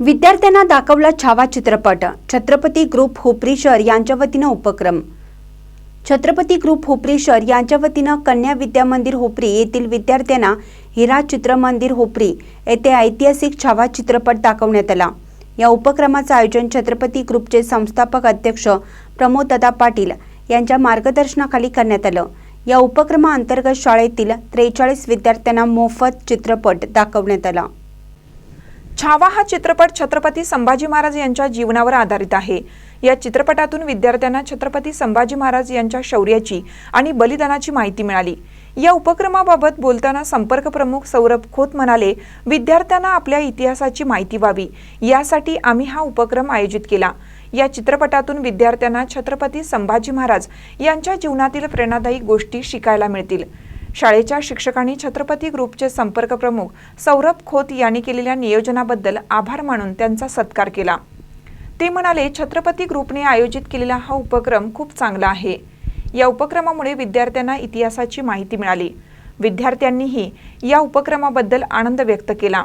विद्यार्थ्यांना दाखवला छावा चित्रपट छत्रपती ग्रुप हुपरी शहर यांच्या वतीनं उपक्रम. छत्रपती ग्रुप हुपरी शहर यांच्या वतीनं कन्या विद्या मंदिर हुपरी येथील विद्यार्थ्यांना हिरा चित्रमंदिर हुपरी येथे ऐतिहासिक छावा चित्रपट दाखवण्यात आला. या उपक्रमाचं आयोजन छत्रपती ग्रुपचे संस्थापक अध्यक्ष प्रमोददा पाटील यांच्या मार्गदर्शनाखाली करण्यात आलं. या उपक्रमाअंतर्गत शाळेतील त्रेचाळीस विद्यार्थ्यांना मोफत चित्रपट दाखवण्यात आला. छावा हा चित्रपट छत्रपती संभाजी महाराज यांच्या जीवनावर आधारित आहे. या चित्रपटातून विद्यार्थ्यांना छत्रपती संभाजी महाराज यांच्या शौर्याची आणि बलिदानाची माहिती मिळाली. या उपक्रमाबाबत बोलताना संपर्क प्रमुख सौरभ खोत म्हणाले विद्यार्थ्यांना आपल्या इतिहासाची माहिती व्हावी. यासाठी आम्ही हा उपक्रम आयोजित केला. या चित्रपटातून विद्यार्थ्यांना छत्रपती संभाजी महाराज यांच्या जीवनातील प्रेरणादायी गोष्टी शिकायला मिळतील. शाळेच्या शिक्षकांनी छत्रपती ग्रुपचे संपर्क प्रमुख सौरभ खोत यांनी केलेल्या नियोजनाबद्दल आभार मानून त्यांचा सत्कार केला. ते म्हणाले छत्रपती ग्रुपने आयोजित केलेला हा उपक्रम खूप चांगला आहे. या उपक्रमामुळे विद्यार्थ्यांना इतिहासाची माहिती मिळाली. विद्यार्थ्यांनीही या उपक्रमाबद्दल आनंद व्यक्त केला.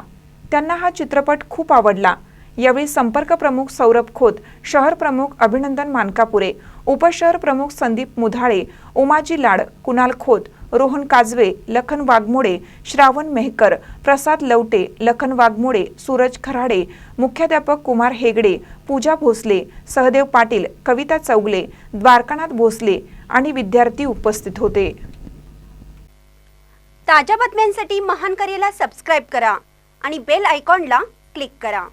त्यांना हा चित्रपट खूप आवडला. यावेळी संपर्क प्रमुख सौरभ खोत शहर प्रमुख अभिनंदन मानकापुरे उपशहर प्रमुख संदीप मुधाळे उमाजी लाड कुणाल खोत रोहन काजवे लखन वाघमोडे श्रावण मेहकर प्रसाद लवटे लखन वाघमोडे सूरज खराडे मुख्याध्यापक कुमार हेगडे पूजा भोसले सहदेव पाटील कविता चौगले द्वारकानाथ भोसले आणि विद्यार्थी उपस्थित होते. ताज्या बातम्यांसाठी महान करेला सबस्क्राईब करा आणि बेल आयकॉनला क्लिक करा.